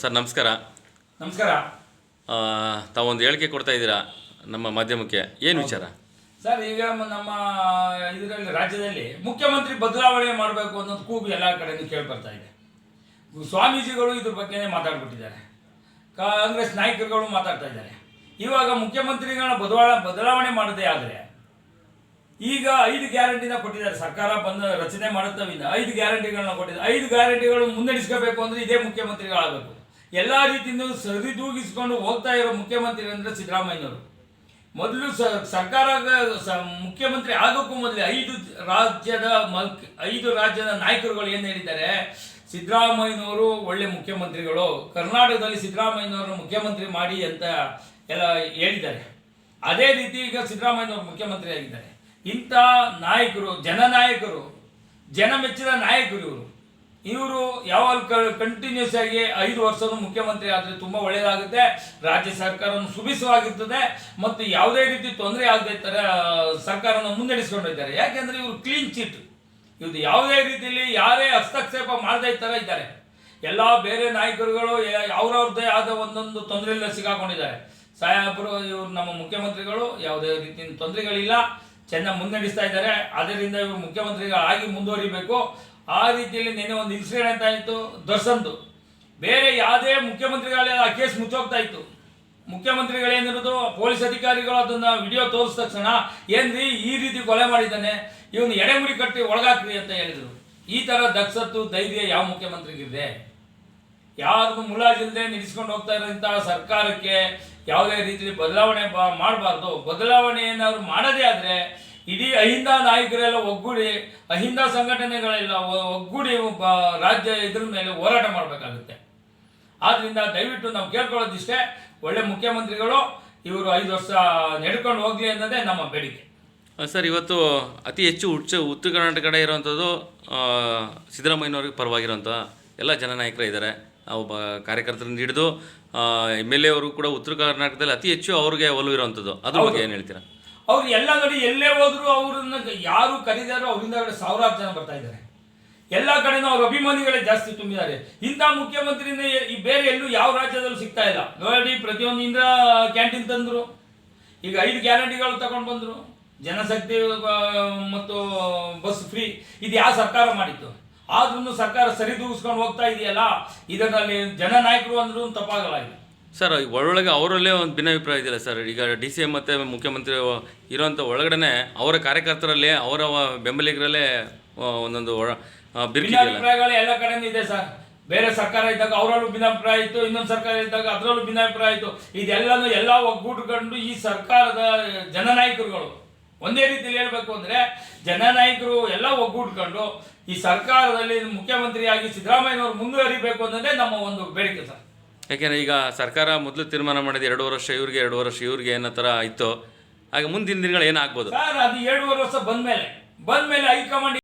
Sir ನಮಸ್ಕಾರ. ನಮಸ್ಕಾರ. ತಾವೊಂದು ಹೇಳಿಕೆ ಕೊಡ್ತಾ ಇದ್ದೀರಾ ನಮ್ಮ ಮಾಧ್ಯಮಕ್ಕೆ? ಏನು ವಿಚಾರ? ಸರ್ ಈಗ ನಮ್ಮ ಇದರಲ್ಲಿ ರಾಜ್ಯದಲ್ಲಿ ಮುಖ್ಯಮಂತ್ರಿ ಬದಲಾವಣೆ ಮಾಡಬೇಕು ಅನ್ನೋದು ಕೂಗು ಎಲ್ಲ ಕಡೆಯೂ ಕೇಳ್ಬರ್ತಾ ಇದೆ. ಸ್ವಾಮೀಜಿಗಳು ಇದ್ರ ಬಗ್ಗೆನೇ ಮಾತಾಡ್ಬಿಟ್ಟಿದ್ದಾರೆ. ಕಾಂಗ್ರೆಸ್ ನಾಯಕರುಗಳು ಮಾತಾಡ್ತಾ ಇದ್ದಾರೆ. ಇವಾಗ ಮುಖ್ಯಮಂತ್ರಿಗಳ ಬದಲಾವಣೆ ಬದಲಾವಣೆ ಮಾಡದೇ ಆದರೆ ಈಗ ಐದು ಗ್ಯಾರಂಟಿನ ಕೊಟ್ಟಿದ್ದಾರೆ. ಸರ್ಕಾರ ಬಂದ ರಚನೆ ಮಾಡುತ್ತವಿಂದ ಐದು ಗ್ಯಾರಂಟಿಗಳನ್ನ ಕೊಟ್ಟಿದ್ದಾರೆ ಐದು ಗ್ಯಾರಂಟಿಗಳು ಮುನ್ನಡೆಸ್ಕೋಬೇಕು ಅಂದ್ರೆ ಇದೇ ಮುಖ್ಯಮಂತ್ರಿಗಳಾಗಬೇಕು. ಎಲ್ಲ ರೀತಿಯಿಂದ ಸರಿದೂಗಿಸ್ಕೊಂಡು ಹೋಗ್ತಾ ಇರೋ ಮುಖ್ಯಮಂತ್ರಿ ಅಂದ್ರೆ ಸಿದ್ದರಾಮಯ್ಯನವರು. ಮೊದಲು ಸರ್ಕಾರ ಮುಖ್ಯಮಂತ್ರಿ ಆಗೋಕ್ಕೂ ಮೊದಲೇ ಐದು ರಾಜ್ಯದ ಐದು ರಾಜ್ಯದ ನಾಯಕರುಗಳು ಏನು ಹೇಳಿದ್ದಾರೆ? ಸಿದ್ದರಾಮಯ್ಯನವರು ಒಳ್ಳೆ ಮುಖ್ಯಮಂತ್ರಿಗಳು. ಕರ್ನಾಟಕದಲ್ಲಿ ಸಿದ್ದರಾಮಯ್ಯನವರು ಮುಖ್ಯಮಂತ್ರಿ ಮಾಡಿ ಅಂತ ಎಲ್ಲ ಹೇಳಿದ್ದಾರೆ. ಅದೇ ರೀತಿ ಈಗ ಸಿದ್ದರಾಮಯ್ಯನವರು ಮುಖ್ಯಮಂತ್ರಿ ಆಗಿದ್ದಾರೆ ಇಂಥ ನಾಯಕರು, ಜನನಾಯಕರು ಜನ ಮೆಚ್ಚಿದ ನಾಯಕರು ಇವರು. ಇವರು ಯಾವಾಗ ಕಂಟಿನ್ಯೂಸ್ ಆಗಿ ಐದು ವರ್ಷದ ಮುಖ್ಯಮಂತ್ರಿ ಆದರೆ ತುಂಬ ಒಳ್ಳೆಯದಾಗುತ್ತೆ ರಾಜ್ಯ ಸರ್ಕಾರವನ್ನು ಸುಭಿಸವಾಗಿರ್ತದೆ ಮತ್ತು ಯಾವುದೇ ರೀತಿ ತೊಂದರೆ ಆಗದೆ ಥರ ಸರ್ಕಾರವನ್ನು ಮುನ್ನಡೆಸ್ಕೊಂಡಿದ್ದಾರೆ ಯಾಕೆಂದರೆ ಇವರು ಕ್ಲೀನ್ ಚಿಟ್ ಇವ್ರು ಯಾವುದೇ ರೀತಿಯಲ್ಲಿ ಯಾರೇ ಹಸ್ತಕ್ಷೇಪ ಮಾಡದೇ ಥರ ಇದ್ದಾರೆ. ಎಲ್ಲ ಬೇರೆ ನಾಯಕರುಗಳು ಅವ್ರವ್ರದ್ದೇ ಆದ ಒಂದೊಂದು ತೊಂದರೆಯಲ್ಲ ಸಿಗಾಕೊಂಡಿದ್ದಾರೆ ಸಾಹೇಬರು ಇವರು ನಮ್ಮ ಮುಖ್ಯಮಂತ್ರಿಗಳು ಯಾವುದೇ ರೀತಿಯ ತೊಂದರೆಗಳಿಲ್ಲ. ಚೆನ್ನಾಗಿ ಮುನ್ನಡೆಸ್ತಾ ಇದ್ದಾರೆ. ಅದರಿಂದ ಇವರು ಮುಖ್ಯಮಂತ್ರಿಗಳಾಗಿ ಮುಂದುವರಿಬೇಕು. ಆ ರೀತಿಯಲ್ಲಿ ನಿನ್ನೆ ಒಂದು ಇನ್ಸಿಡೆಂಟ್ ಆಯಿತು. ದರ್ಶನ್ದು ಬೇರೆ ಯಾವುದೇ ಮುಖ್ಯಮಂತ್ರಿಗಳೆಲ್ಲ ಆ ಕೇಸ್ ಮುಚ್ಚೋಗ್ತಾ ಇತ್ತು. ಮುಖ್ಯಮಂತ್ರಿಗಳೇನಿರೋದು ಪೊಲೀಸ್ ಅಧಿಕಾರಿಗಳು ಅದನ್ನ ವಿಡಿಯೋ ತೋರಿಸಿದ ತಕ್ಷಣ ಏನ್ರಿ ಈ ರೀತಿ ಕೊಲೆ ಮಾಡಿದ್ದಾನೆ? ಇವನು ಎಡೆಮುಡಿ ಕಟ್ಟಿ ಒಳಗಾಕ್ರಿ ಅಂತ ಹೇಳಿದರು. ಈ ಥರ ದಕ್ಷತ್ತು ಧೈರ್ಯ ಯಾವ ಮುಖ್ಯಮಂತ್ರಿಗಿದೆ ಯಾರು ಮುಲಾಜಿಲ್ಲದೆ ನಡೆಸ್ಕೊಂಡು ಹೋಗ್ತಾ ಇರೋಂಥ ಸರ್ಕಾರಕ್ಕೆ ಯಾವುದೇ ರೀತಿಯಲ್ಲಿ ಬದಲಾವಣೆ ಮಾಡಬಾರ್ದು. ಬದಲಾವಣೆ ಏನಾದ್ರು ಮಾಡದೇ ಆದರೆ ಇಡೀ ಅಹಿಂದ ನಾಯಕರೆಲ್ಲ ಒಗ್ಗೂಡಿ, ಅಹಿಂದ ಸಂಘಟನೆಗಳೆಲ್ಲ ಒಗ್ಗೂಡಿ ಒಬ್ಬ ರಾಜ್ಯ ಇದ್ರ ಮೇಲೆ ಹೋರಾಟ ಮಾಡಬೇಕಾಗುತ್ತೆ. ಆದ್ದರಿಂದ ದಯವಿಟ್ಟು ನಾವು ಕೇಳ್ಕೊಳ್ಳೋದಿಷ್ಟೇ. ಒಳ್ಳೆ ಮುಖ್ಯಮಂತ್ರಿಗಳು, ಇವರು ಐದು ವರ್ಷ ನಡ್ಕೊಂಡು ಹೋಗ್ಲಿ ಅನ್ನೋದೇ ನಮ್ಮ ಬೇಡಿಕೆ. ಸರ್, ಇವತ್ತು ಅತಿ ಹೆಚ್ಚು ಉಚ್ಚ ಉತ್ತರ ಕರ್ನಾಟಕ ಕಡೆ ಇರುವಂಥದ್ದು ಸಿದ್ದರಾಮಯ್ಯನವ್ರಿಗೆ ಪರವಾಗಿರುವಂಥ ಎಲ್ಲ ಜನನಾಯಕರು ಇದ್ದಾರೆ. ಒಬ್ಬ ಕಾರ್ಯಕರ್ತರಿಂದ ಹಿಡಿದು ಎಂ ಎಲ್ ಎ ಅವರು ಕೂಡ ಉತ್ತರ ಕರ್ನಾಟಕದಲ್ಲಿ ಅತಿ ಹೆಚ್ಚು ಅವ್ರಿಗೆ ಒಲವು ಇರೋವಂಥದ್ದು. ಅದ್ರ ಬಗ್ಗೆ ಏನು ಹೇಳ್ತೀರಾ? ಅವ್ರು ಎಲ್ಲ ಕಡೆ ಎಲ್ಲೇ ಹೋದ್ರು ಅವ್ರನ್ನ ಯಾರು ಕರೀದಾರೋ ಅವರಿಂದ ಸಾವಿರಾರು ಜನ ಬರ್ತಾ ಇದ್ದಾರೆ. ಎಲ್ಲ ಕಡೆನೂ ಅವ್ರ ಅಭಿಮಾನಿಗಳೇ ಜಾಸ್ತಿ ತುಂಬಿದ್ದಾರೆ. ಇಂಥ ಮುಖ್ಯಮಂತ್ರಿಯಿಂದ ಈ ಬೇರೆ ಎಲ್ಲೂ ಯಾವ ರಾಜ್ಯದಲ್ಲೂ ಸಿಗ್ತಾ ಇಲ್ಲ. ನೋಡಿ ಪ್ರತಿಯೊಂದು ಇಂದ್ರ ಕ್ಯಾಂಟೀನ್ ತಂದ್ರು. ಈಗ ಐದು ಗ್ಯಾರಂಟಿಗಳು ತಗೊಂಡು ಬಂದ್ರು. ಜನಶಕ್ತಿ ಮತ್ತು ಬಸ್ ಫ್ರೀ. ಇದು ಯಾವ ಸರ್ಕಾರ ಮಾಡಿತ್ತು ಆದ್ರೂ ಸರ್ಕಾರ ಸರಿದೂಗಿಸ್ಕೊಂಡು ಹೋಗ್ತಾ ಇದೆಯಲ್ಲ ಇದರಲ್ಲಿ ಜನನಾಯಕರು ಅಂದ್ರೂ ತಪ್ಪಾಗಲ್ಲ ಇದು ಸರ್ ಒಳಗೆ ಅವರಲ್ಲೇ ಒಂದು ಭಿನ್ನಾಭಿಪ್ರಾಯ ಇದೆಯಲ್ಲ ಸರ್? ಈಗ ಡಿ ಸಿ ಎಂ ಮತ್ತು ಮುಖ್ಯಮಂತ್ರಿ ಇರೋಂಥ ಒಳಗಡೆ ಅವರ ಕಾರ್ಯಕರ್ತರಲ್ಲಿ ಅವರ ಬೆಂಬಲಿಗರಲ್ಲೇ ಒಂದೊಂದು ಭಿನ್ನಾಭಿಪ್ರಾಯಗಳು ಎಲ್ಲ ಕಡೆನೂ ಇದೆ ಸರ್. ಬೇರೆ ಸರ್ಕಾರ ಇದ್ದಾಗ ಅವರಲ್ಲೂ ಭಿನ್ನಾಭಿಪ್ರಾಯ ಇತ್ತು ಇನ್ನೊಂದು ಸರ್ಕಾರ ಇದ್ದಾಗ ಅದರಲ್ಲೂ ಭಿನ್ನಾಭಿಪ್ರಾಯ ಇತ್ತು. ಇದೆಲ್ಲನೂ ಎಲ್ಲ ಒಗ್ಗೂಡ್ಕೊಂಡು ಈ ಸರ್ಕಾರದ ಜನನಾಯಕರುಗಳು ಒಂದೇ ರೀತಿಯಲ್ಲಿ ಹೇಳ್ಬೇಕು ಅಂದ್ರೆ ಜನನಾಯಕರು ಎಲ್ಲ ಒಗ್ಗೂಡ್ಕೊಂಡು ಈ ಸರ್ಕಾರದಲ್ಲಿ ಮುಖ್ಯಮಂತ್ರಿಯಾಗಿ ಸಿದ್ದರಾಮಯ್ಯನವರು ಮುಂದುವರಿಬೇಕು ಅನ್ನೋದೇ ನಮ್ಮ ಒಂದು ಬೇಡಿಕೆ ಸರ್. ಯಾಕೆಂದರೆ ಈಗ ಸರ್ಕಾರ ಮೊದಲು ತೀರ್ಮಾನ ಮಾಡಿದ ಎರಡು ವರ್ಷ ಇವ್ರಿಗೆ ಎರಡು ವರ್ಷ ಇವ್ರಿಗೆ ಏನೋ ಥರ ಇತ್ತು. ಹಾಗೆ ಮುಂದಿನ ದಿನಗಳು ಏನಾಗ್ಬೋದು? ಸರ್ ಅದು ಎರಡೂವರೆ ವರ್ಷ ಬಂದ್ಮೇಲೆ ಬಂದ್ಮೇಲೆ ಹೈಕಮಾಂಡ್